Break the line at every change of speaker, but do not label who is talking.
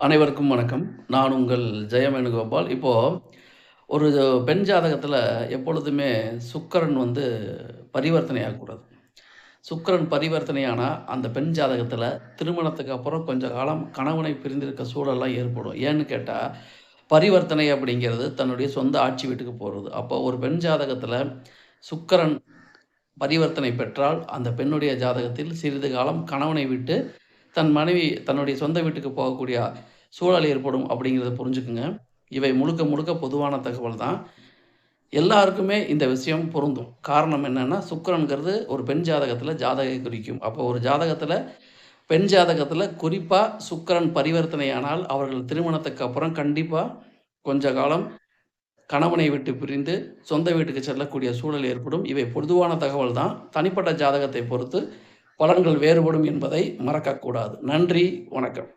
அனைவருக்கும் வணக்கம். நான் உங்கள் ஜெயமேணுகோபால் வேணுகோபால். ஒரு பெண் ஜாதகத்தில் எப்பொழுதுமே சுக்கரன் வந்து பரிவர்த்தனை ஆகக்கூடாது. சுக்கிரன் பரிவர்த்தனையானா, அந்த பெண் ஜாதகத்தில் திருமணத்துக்கு அப்புறம் கொஞ்ச காலம் கணவனை பிரிந்திருக்க சூழல்லாம் ஏற்படும். ஏன்னு கேட்டால் பரிவர்த்தனை அப்படிங்கிறது தன்னுடைய சொந்த ஆட்சி வீட்டுக்கு போகிறது அப்போ ஒரு பெண் ஜாதகத்தில் சுக்கரன் பரிவர்த்தனை பெற்றால், அந்த பெண்ணுடைய ஜாதகத்தில் சிறிது காலம் கணவனை விட்டு தன் மனைவி தன்னுடைய சொந்த வீட்டுக்கு போகக்கூடிய சூழல் ஏற்படும் அப்படிங்கிறத புரிஞ்சுக்குங்க. இவை முழுக்க முழுக்க பொதுவான தகவல் தான். எல்லாருக்குமே இந்த விஷயம் பொருந்தும். காரணம் என்னென்னா சுக்கிரன்கிறது ஒரு பெண் ஜாதகத்தில் ஜாதகை குறிக்கும். அப்போ ஒரு ஜாதகத்தில் பெண் ஜாதகத்தில் குறிப்பாக சுக்கிரன் பரிவர்த்தனையானால், அவர்கள் திருமணத்துக்கு அப்புறம் கண்டிப்பாக கொஞ்ச காலம் கணவனை விட்டு பிரிந்து சொந்த வீட்டுக்கு செல்லக்கூடிய சூழல் ஏற்படும். இவை பொதுவான தகவல் தான். தனிப்பட்ட ஜாதகத்தை பொறுத்து பலன்கள் வேறுபடும் என்பதை மறக்கக்கூடாது. நன்றி, வணக்கம்.